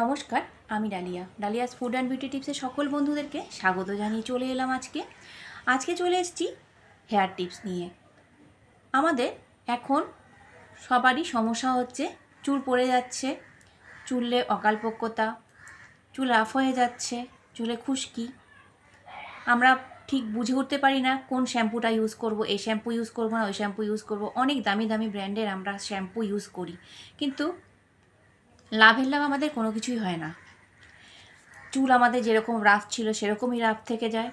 নমস্কার, আমি Dalia. Dalia's food and beauty টিপসের সকল বন্ধুদেরকে স্বাগত জানিয়ে চলে এলাম আজকে। আজকে চলে এসেছি হেয়ার টিপস নিয়ে। আমাদের এখন সবারই সমস্যা হচ্ছে, চুল পড়ে যাচ্ছে, চুলে অকালপক্যতা চুল আফ হয়ে যাচ্ছে, চুলে খুশকি। আমরা ঠিক বুঝে উঠতে পারি না কোন শ্যাম্পুটা ইউজ করব, এই শ্যাম্পু ইউজ করব না, ওই শ্যাম্পু ইউজ করব। অনেক দামি দামি ব্র্যান্ডের আমরা শ্যাম্পু ইউজ করি। কিন্তু লাভের লাভ আমাদের কোনো কিছুই হয় না। চুল আমাদের যেরকম রাফ ছিল, সেরকমই রাফ থেকে যায়।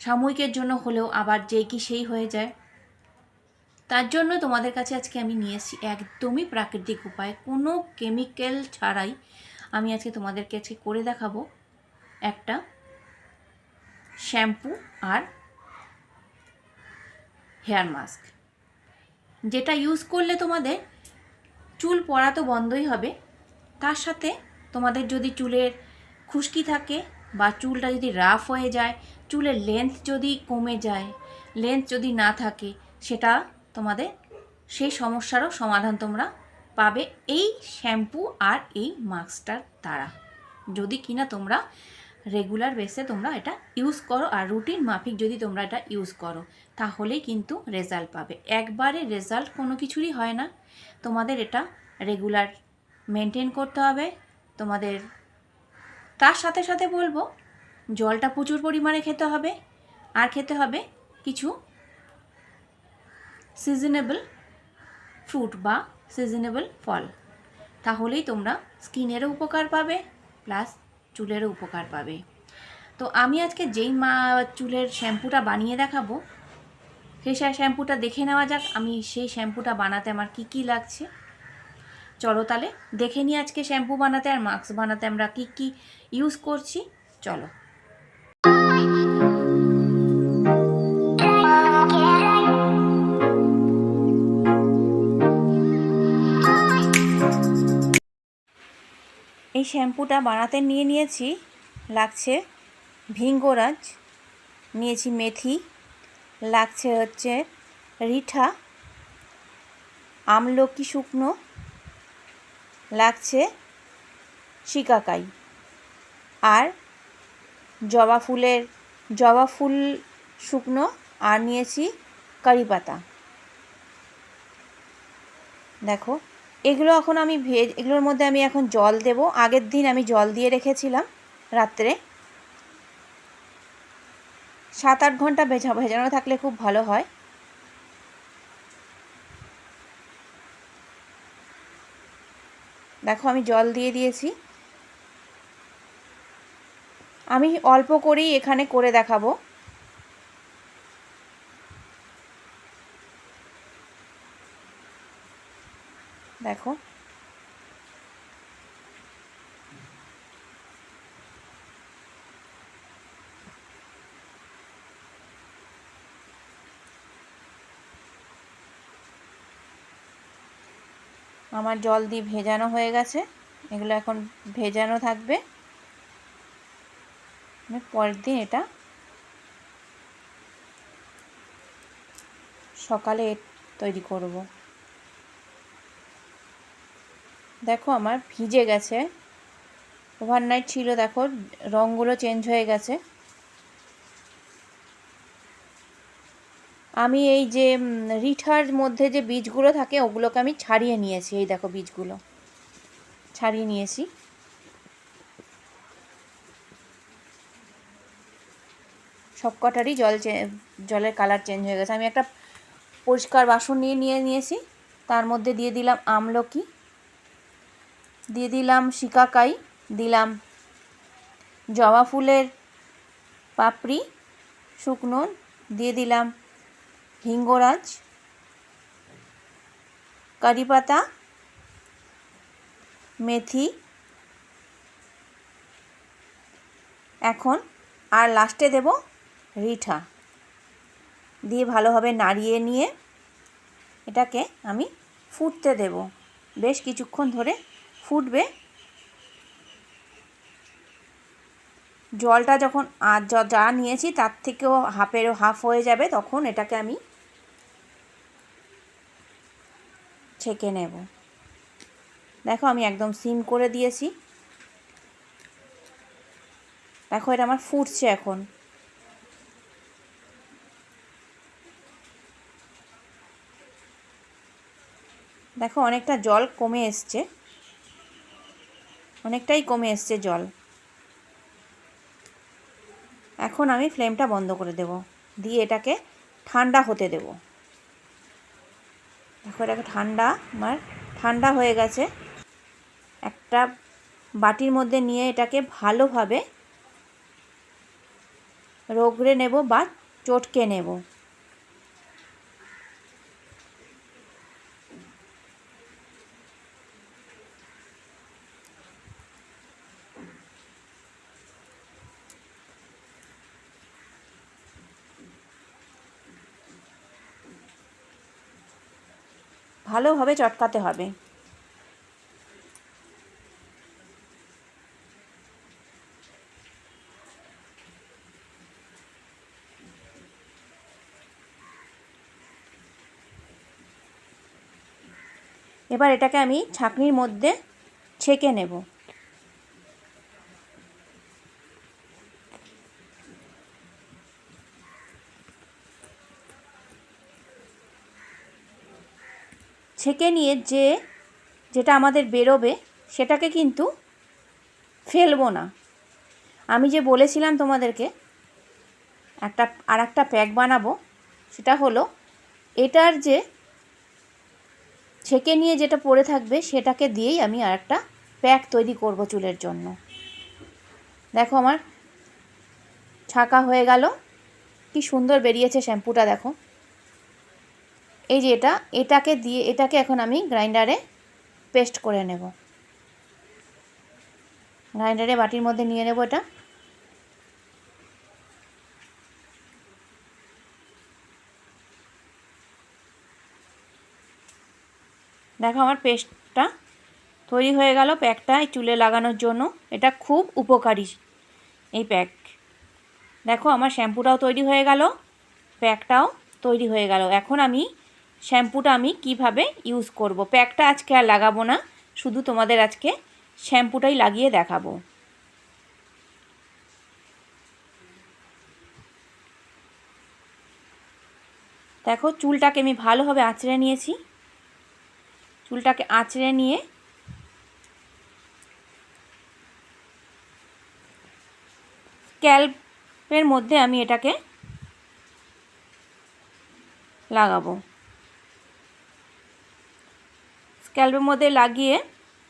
সাময়িকের জন্য হলেও আবার যে কি সেই হয়ে যায়। তার জন্য তোমাদের কাছে আজকে আমি নিয়ে এসেছি একদমই প্রাকৃতিক উপায়। কোনো কেমিক্যাল ছাড়াই আমি আজকে তোমাদেরকে আজকে করে দেখাবো একটা শ্যাম্পু আর হেয়ার মাস্ক যেটা ইউজ করলে তোমাদের চুল পড়া তো বন্ধই হবে। তার সাথে তোমাদের যদি চুলের খুশকি থাকে বা চুলটা যদি রাফ হয়ে যায়, চুলের লেন্থ যদি কমে যায় লেন্থ যদি না থাকে, সেটা তোমাদের সেই সমস্যারও সমাধান তোমরা পাবে এই শ্যাম্পু আর এই মাস্কটার দ্বারা। যদি কিনা তোমরা রেগুলার বেসে তোমরা এটা ইউজ করো আর রুটিন মাফিক যদি তোমরা এটা ইউজ করো, তাহলেই কিন্তু রেজাল্ট পাবে। একবারে রেজাল্ট কোনো কিছুরই হয় না। তোমাদের এটা রেগুলার মেনটেন করতে হবে। তোমাদের, তার সাথে সাথে বলব, জলটা প্রচুর পরিমাণে খেতে হবে। আর খেতে হবে কিছু সিজনেবল ফ্রুট বা সিজনেবল ফল। তাহলেই তোমরা স্কিনেরও উপকার পাবে প্লাস চুলেরও উপকার পাবে। তো আমি আজকে যেই মা, চুলের শ্যাম্পুটা বানিয়ে দেখাবো, সেই শ্যাম্পুটা দেখে নেওয়া যাক। আমি সেই শ্যাম্পুটা বানাতে আমার কি কি লাগছে। চলো তাহলে দেখে নিই আজকে শ্যাম্পু বানাতে আর মাস্ক বানাতে আমরা কি কি ইউজ করছি। চলো। এই শ্যাম্পুটা বানাতে নিয়ে নিয়েছি। লাগছে ভিঙ্গরাজ, নিয়েছি মেথি, লাগছে হচ্ছে রিঠা, আমলকি শুকনো লাগছে শিকাকাই। আর জবা ফুলের, জবা ফুল শুকনো আর নিয়েছি কারি পাতা। দেখো, এগুলো এখন আমি ভেজ, এগুলোর মধ্যে আমি এখন জল দেব। আগের দিন আমি জল দিয়ে রেখেছিলাম রাত্রে। সাত আট ঘণ্টা ভেজা, ভেজানো থাকলে খুব ভালো হয়। দেখো আমি জল দিয়ে দিয়েছি। আমি অল্প করেই এখানে করে দেখাবো। দেখো আমার জল দিয়ে ভেজানো হয়ে গেছে। এগুলো এখন ভেজানো থাকবে। আমি পরের দিন এটা সকালে তৈরি করব। দেখো আমার ভিজে গেছে। ওভারনাইট ছিল, দেখো রঙগুলো চেঞ্জ হয়ে গেছে। আমি এই যে রিঠার মধ্যে যে বীজগুলো থাকে, ওগুলোকে আমি ছাড়িয়ে নিয়েছি। এই দেখো বীজগুলো। ছাড়িয়ে নিয়েছি। সব কটারই জল জলের কালার চেঞ্জ হয়ে গেছে। আমি একটা পরিষ্কার বাসন নিয়ে নিয়ে নিয়েছি। তার মধ্যে দিয়ে দিলাম আমলকি, দিয়ে দিলাম শিকাকাই, দিলাম জবা ফুলের পাপড়ি, শুকনো, দিয়ে দিলাম হিঙ্গরাজ কারি পাতা মেথি। এখন আর লাস্টে দেব রিঠা। দিয়ে ভালোভাবে নাড়িয়ে নিয়ে এটাকে আমি ফুটতে দেব। বেশ কিছুক্ষণ ধরে ফুটবে। জলটা যখন আর যা নিয়েছি তার থেকেও হাফেরও হাফ হয়ে যাবে, তখন এটাকে আমি ছেঁকে নেব। দেখো আমি একদম সিম করে দিয়েছি। দেখো এটা আমার ফুটছে এখন। দেখো অনেকটা জল কমে এসছে। অনেকটাই কমে এসছে জল। এখন আমি ফ্লেমটা বন্ধ করে দেব। দিয়ে এটাকে ঠান্ডা হতে দেব। এটাকে ঠান্ডা, আমার ঠান্ডা হয়ে গেছে। একটা বাটির মধ্যে নিয়ে এটাকে ভালোভাবে রোগড়ে নেব বা চটকে নেব। ভালোভাবে চটকাতে হবে। এবার এটাকে আমি ছাঁকনির মধ্যে ছেঁকে নেব। ছেঁকে নিয়ে যে যেটা আমাদের বেরোবে, সেটাকে কিন্তু ফেলব না। আমি যে বলেছিলাম তোমাদেরকে, একটা আর একটা প্যাক বানাবো, সেটা হলো এটার যে ছেঁকে নিয়ে যেটা পড়ে থাকবে, সেটাকে দিয়েই আমি আর একটা প্যাক তৈরি করব চুলের জন্য। দেখো আমার, ছাকা হয়ে গেল। কি সুন্দর বেরিয়েছে শ্যাম্পুটা, দেখো। এই যে এটা, এটাকে দিয়ে, এটাকে এখন আমি গ্রাইন্ডারে পেস্ট করে নেব। গ্রাইন্ডারে বাটির মধ্যে নিয়ে নেব এটা। দেখো আমার পেস্টটা তৈরি হয়ে গেল প্যাকটা এই চুলে লাগানোর জন্য। এটা খুব উপকারী এই প্যাক। দেখো আমার শ্যাম্পুটাও তৈরি হয়ে গেল, প্যাকটাও তৈরি হয়ে গেল। এখন আমি শ্যাম্পুটা আমি কীভাবে ইউজ করব? প্যাকটা আজকে আর লাগাবো না, শুধু তোমাদের আজকে শ্যাম্পুটাই লাগিয়ে দেখাবো। দেখো, চুলটাকে আমি ভালোভাবে আঁচড়ে নিয়েছি। চুলটাকে আঁচড়ে নিয়ে স্ক্যাল্পের মধ্যে আমি এটাকে লাগাবো। স্ক্যাল্পের মধ্যে লাগিয়ে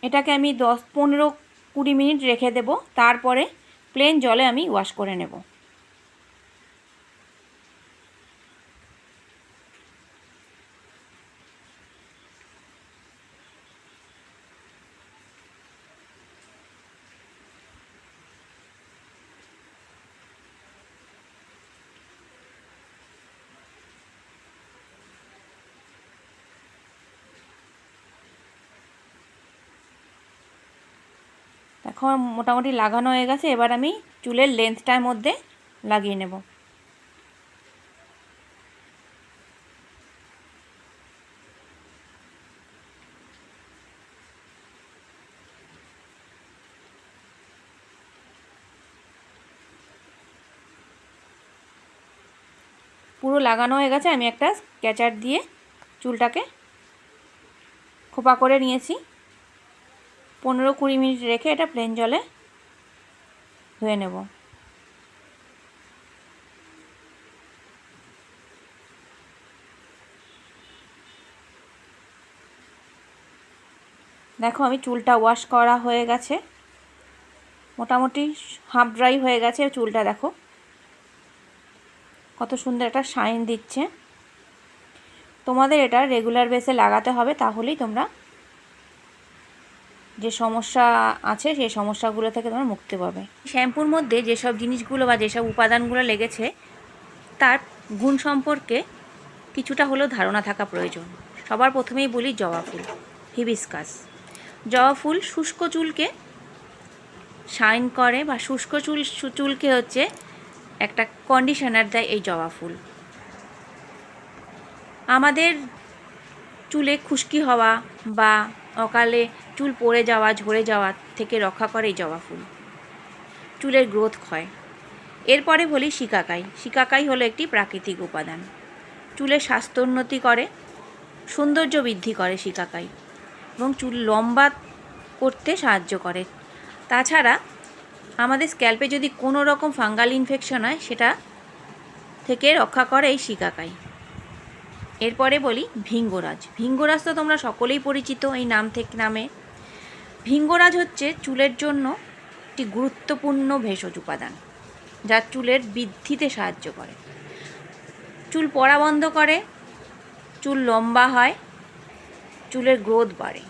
এটাকে আমি দশ, পনেরো, কুড়ি মিনিট রেখে দেব। তারপরে প্লেন জলে আমি ওয়াশ করে নেব। দেখো মোটামুটি লাগানো হয়ে গেছে, এবার আমি চুলের লেন্থটার মধ্যে লাগিয়ে নেব। পুরো লাগানো হয়ে গেছে, আমি একটা স্কেচার দিয়ে চুলটাকে খোপা করে নিয়েছি। পনেরো কুড়ি মিনিট রেখে এটা প্লেন জলে ধুয়ে নেব। দেখো আমি চুলটা ওয়াশ করা হয়ে গেছে। মোটামুটি হাফ ড্রাই হয়ে গেছে চুলটা, দেখো। কত সুন্দর একটা শাইন দিচ্ছে। তোমাদের এটা রেগুলার বেসে লাগাতে হবে, তাহলেই তোমরা যে সমস্যা আছে, সেই সমস্যাগুলো থেকে তোমরা মুক্তি পাবে। শ্যাম্পুর মধ্যে যেসব জিনিসগুলো বা যেসব উপাদানগুলো লেগেছে, তার গুণ সম্পর্কে কিছুটা হলেও ধারণা থাকা প্রয়োজন। সবার প্রথমেই বলি জবা ফুল, হিবিস্কাস। জবা ফুল শুষ্ক চুলকে শাইন করে বা শুষ্ক চুল, চুলকে হচ্ছে একটা কন্ডিশনার দেয় এই জবা ফুল। আমাদের চুলে খুশকি হওয়া বা অকালে চুল পড়ে যাওয়া, ঝরে যাওয়া থেকে রক্ষা করে এই জবা ফুল। চুলের গ্রোথ হয় এরপরে বলি শিকাকাই। শিকাকাই হলো একটি প্রাকৃতিক উপাদান। চুলের স্বাস্থ্যোন্নতি করে, সৌন্দর্য বৃদ্ধি করে শিকাকাই এবং চুল লম্বা করতে সাহায্য করে। তাছাড়া আমাদের স্ক্যাল্পে যদি কোনো রকম ফাঙ্গাল ইনফেকশন হয়, সেটা থেকে রক্ষা করে এই শিকাকাই। এরপরে বলি ভিঙ্গরাজ। ভিঙ্গরাজ তো তোমরা সকলেই পরিচিত এই নাম থেকে নামে। ভিঙ্গরাজ হচ্ছে চুলের জন্য একটি গুরুত্বপূর্ণ ভেষজ উপাদান, যা চুলের বৃদ্ধিতে সাহায্য করে। চুল পড়া বন্ধ করে, চুল লম্বা হয়, চুলের গ্রোথ বাড়ে।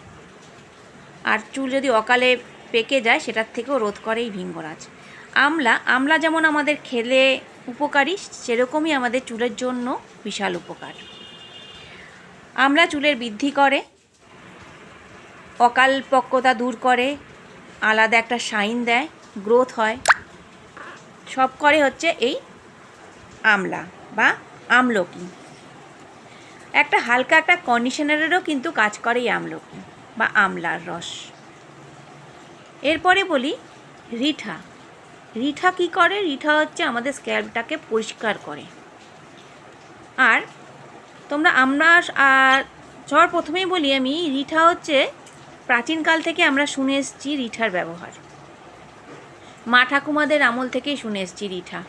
আর চুল যদি অকালে পেকে যায়, সেটার থেকেও রোধ করে এই ভিঙ্গরাজ। আমলা আমলা যেমন আমাদের খেলে উপকারী, সেরকমই আমাদের চুলের জন্য বিশাল উপকার। আমলা চুলের বৃদ্ধি করে অকাল পক্কতা দূর করে, আলাদা একটা শাইন দেয়, গ্রোথ হয়। সব করে হচ্ছে এই আমলা বা আমলকি। একটা হালকা একটা কন্ডিশনারেরও কিন্তু কাজ করে এই আমলকি বা আমলার রস। এরপরে বলি রিঠা। রিঠা কি করে? রিঠা হচ্ছে আমাদের স্ক্যাল্পটাকে পরিষ্কার করে। আর তোমরা আমরা সবার প্রথমেই বলি আমি, রিঠা হচ্ছে প্রাচীনকাল থেকে আমরা শুনে এসেছি রিঠার ব্যবহার। মা ঠাকুমাদের আমল থেকেই শুনে এসেছি রিঠা।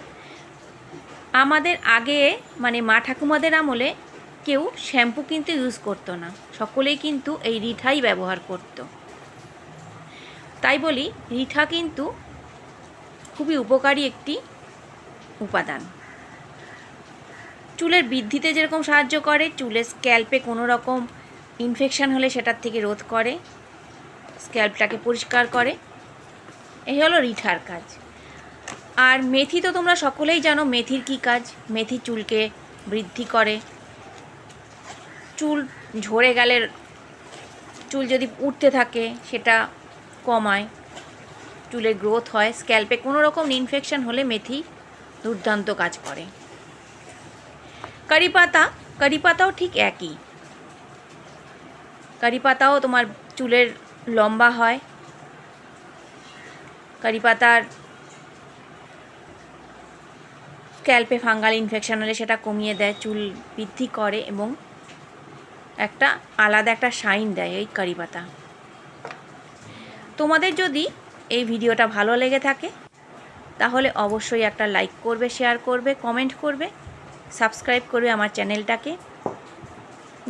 আমাদের আগে মানে মা ঠাকুমাদের আমলে কেউ শ্যাম্পু কিন্তু ইউজ করতো না। সকলেই কিন্তু এই রিঠাই ব্যবহার করত। তাই বলি, রিঠা কিন্তু খুবই উপকারী একটি উপাদান। চুলের বৃদ্ধিতে যেরকম সাহায্য করে, চুলের স্ক্যাল্পে কোনো রকম ইনফেকশান হলে সেটার থেকে রোধ করে স্ক্যাল্পটাকে পরিষ্কার করে। এই হলো রিঠার কাজ। আর মেথি তো তোমরা সকলেই জানো, মেথির কী কাজ? মেথি চুলকে বৃদ্ধি করে। চুল ঝরে গেলে, চুল যদি উঠতে থাকে, সেটা কমায়। চুলের গ্রোথ হয় স্ক্যাল্পে কোনো রকম ইনফেকশান হলে মেথি দুর্দান্ত কাজ করে। কারি পাতা কারি পাতাও ঠিক একই। কারি পাতাও তোমার চুলের লম্বা হয়। কারি পাতার স্ক্যাল্পে ফাঙ্গাল ইনফেকশন হলে সেটা কমিয়ে দেয়, চুল বৃদ্ধি করে এবং একটা আলাদা একটা শাইন দেয় এই কারি পাতা তোমাদের যদি এই ভিডিওটা ভালো লেগে থাকে, তাহলে অবশ্যই একটা লাইক করবে, শেয়ার করবে, কমেন্ট করবে। সাবস্ক্রাইব করবে আমার চ্যানেলটাকে।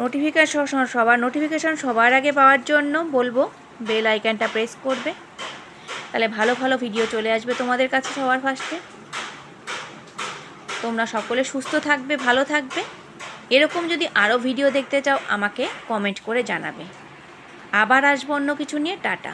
নোটিফিকেশন সবার নোটিফিকেশন সবার আগে পাওয়ার জন্য বলব বেল আইকনটা প্রেস করবে। তাহলে ভালো ভালো ভিডিও চলে আসবে তোমাদের কাছে সবার ফার্স্টে। তোমরা সকলে সুস্থ থাকবে, ভালো থাকবে। এরকম যদি আরও ভিডিও দেখতে চাও, আমাকে কমেন্ট করে জানাবে। আবার আসব অন্য কিছু নিয়ে, টাটা।